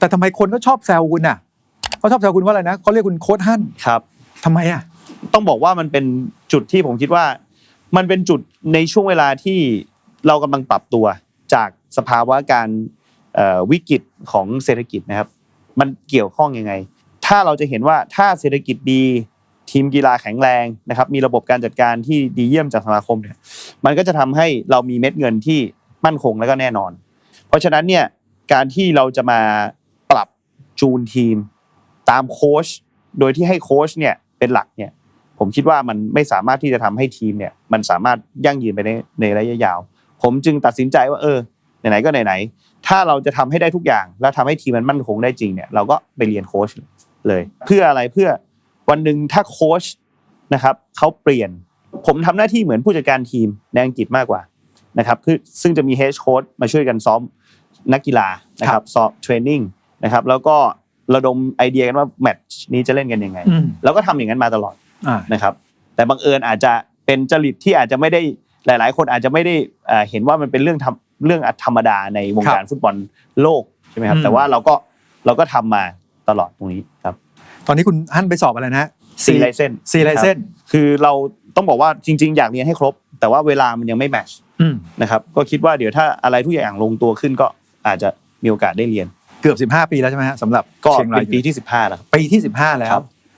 แต่ทำไมคนก็ชอบแซวคุณอะเขาชอบแซวคุณว่าอะไรนะเขาเรียกคุณโค้ดฮั่นครับทำไมอะต้องบอกว่ามันเป็นจุดที่ผมคิดว่า มันเป็นจุดในช่วงเวลาที่เรากำลังปรับตัวจากสภาวะการเอ่อวิกฤตของเศรษฐกิจนะครับ มันเกี่ยวข้องยังไง ถ้าเราจะเห็นว่าถ้าเศรษฐกิจดีทีมกีฬาแข็งแรงนะครับ มีระบบการจัดการที่ดีเยี่ยมจากสมาคมเนี่ยมันก็จะทำให้เรามีเม็ดเงินที่มั่นคงและก็แน่นอน เพราะฉะนั้นเนี่ยการที่เราจะมาปรับ จูนทีม ตามโค้ชโดยที่ให้โค้ชเนี่ยเป็นหลักเนี่ยผมคิดว่ามันไม่สามารถที่จะทำให้ทีมเนี่ยมันสามารถยั่งยืนไปในในระยะยาว ผมจึงตัดสินใจว่าเออไหนๆก็ไหนๆถ้าเราจะทำให้ได้ทุกอย่าง แล้วทำให้ทีมมันมั่นคงได้จริงเนี่ยเราก็ไปเรียนโค้ชเลย เพื่ออะไรเพื่อวันหนึ่งถ้าโค้ชนะครับเขาเปลี่ยน ผมทำหน้าที่เหมือนผู้จัดการทีมในอังกฤษมากกว่านะครับคือซึ่งจะมีเฮดโค้ชมาช่วยกันซ้อมนักกีฬานะครับซ้อมเทรนนิ่ง นะครับ แล้วก็ระดมไอเดียกันว่าแมตช์นี้จะเล่นกันยังไงอืมแล้วก็ทำอย่างนั้นมาตลอดอ่านะครับ แต่บังเอิญอาจจะเป็นจริตที่อาจจะไม่ได้หลาย ๆ คนอาจจะไม่ได้เอ่อเห็นว่ามันเป็นเรื่องทำเรื่องธรรมดาในวงการฟุตบอลโลกใช่ไหมครับอืมแต่ว่าเราก็เราก็ทำมาตลอดตรงนี้ครับ ตอนนี้คุณฮั่นไปสอบอะไรนะซีไลเซนซีไลเซนคือเราต้องบอกว่าจริง ๆ อยากเรียนให้ครบ แต่ว่าเวลามันยังไม่แมทช์อืมนะครับ ก็คิดว่าเดี๋ยวถ้าอะไรทุกอย่างลงตัวขึ้นก็อาจจะมีโอกาสได้เรียน เกือบ 15 ปีแล้วใช่ไหมฮะสำหรับก็เชียงราเป็ยนปีที่ 15แล้วครับ ปีที่ 15 แล้วครับ